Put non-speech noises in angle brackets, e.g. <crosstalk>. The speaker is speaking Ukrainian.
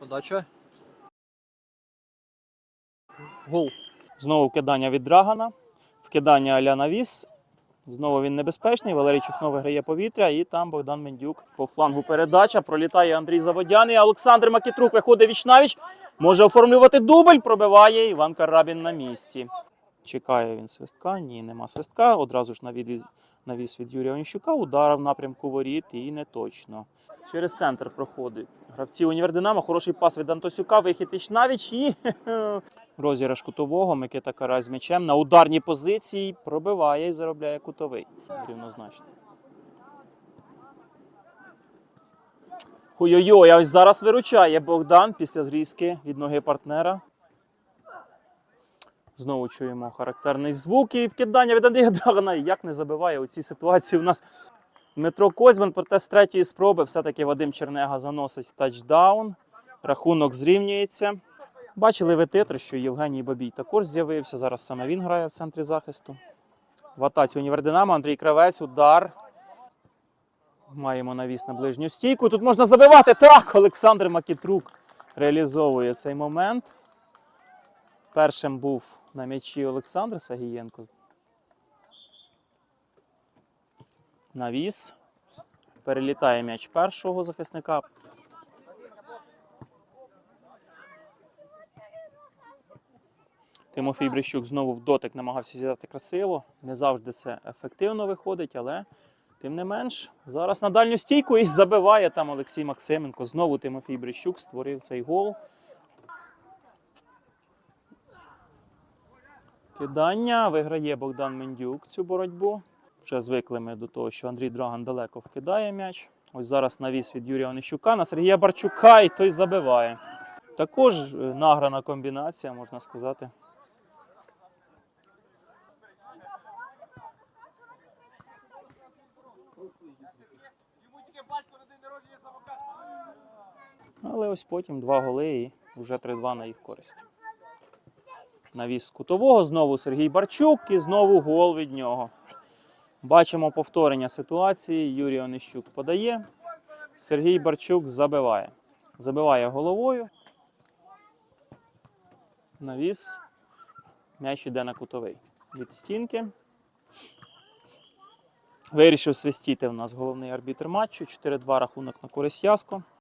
Подача. Гол. Знову вкидання від Драгана. Вкидання аля навіс. Знову він небезпечний. Валерій Чухно виграє повітря. І там Богдан Мендюк по флангу передача. Пролітає Андрій Заводяний. Олександр Макітрук виходить віч-навіч. Може оформлювати дубль. Пробиває Іван Карабін на місці. Чекає він свистка. Ні, нема свистка. Одразу ж навіс від Юрія Онищука. Удар в напрямку воріт і не точно. Через центр проходить. Гравці Універ Динамо. Хороший пас від Антосюка. Вихід віч-навіч і <laughs> розіграш кутового. Микита Карась з м'ячем на ударній позиції пробиває і заробляє кутовий. Рівнозначно. Ой-ой-ой, а ось зараз виручає Богдан після зрізки від ноги партнера. Знову чуємо характерний звук і вкидання від Андрія Драгана. Як не забиває у цій ситуації у нас Дмитро Козьман, проте з третьої спроби все-таки Вадим Чернега заносить тачдаун. Рахунок зрівнюється. Бачили ви титри, що Євгеній Бабій також з'явився. Зараз саме він грає в центрі захисту. В атаці Універ Динамо, Андрій Кравець, удар. Маємо навіс на ближню стійку. Тут можна забивати. Так, Олександр Макітрук реалізовує цей момент. Першим був на м'ячі Олександр Сагієнко. Навіс. Перелітає м'яч першого захисника. Тимофій Брещук знову в дотик намагався зіграти красиво. Не завжди це ефективно виходить, але тим не менш, зараз на дальню стійку і забиває там Олексій Максименко. Знову Тимофій Брещук створив цей гол. Кидання виграє Богдан Мендюк цю боротьбу. Вже звикли ми до того, що Андрій Драган далеко вкидає м'яч. Ось зараз навіс від Юрія Онищука на Сергія Барчука, і той забиває. Також е, награна комбінація, можна сказати. Але ось потім два голи і вже 3-2 на їх користь. Навіс кутового, знову Сергій Барчук і знову гол від нього. Бачимо повторення ситуації. Юрій Онищук подає. Сергій Барчук забиває. Забиває головою. Навіс. М'яч іде на кутовий. Від стінки. Вирішив свистіти в нас головний арбітр матчу. 4-2 рахунок на користь Яско.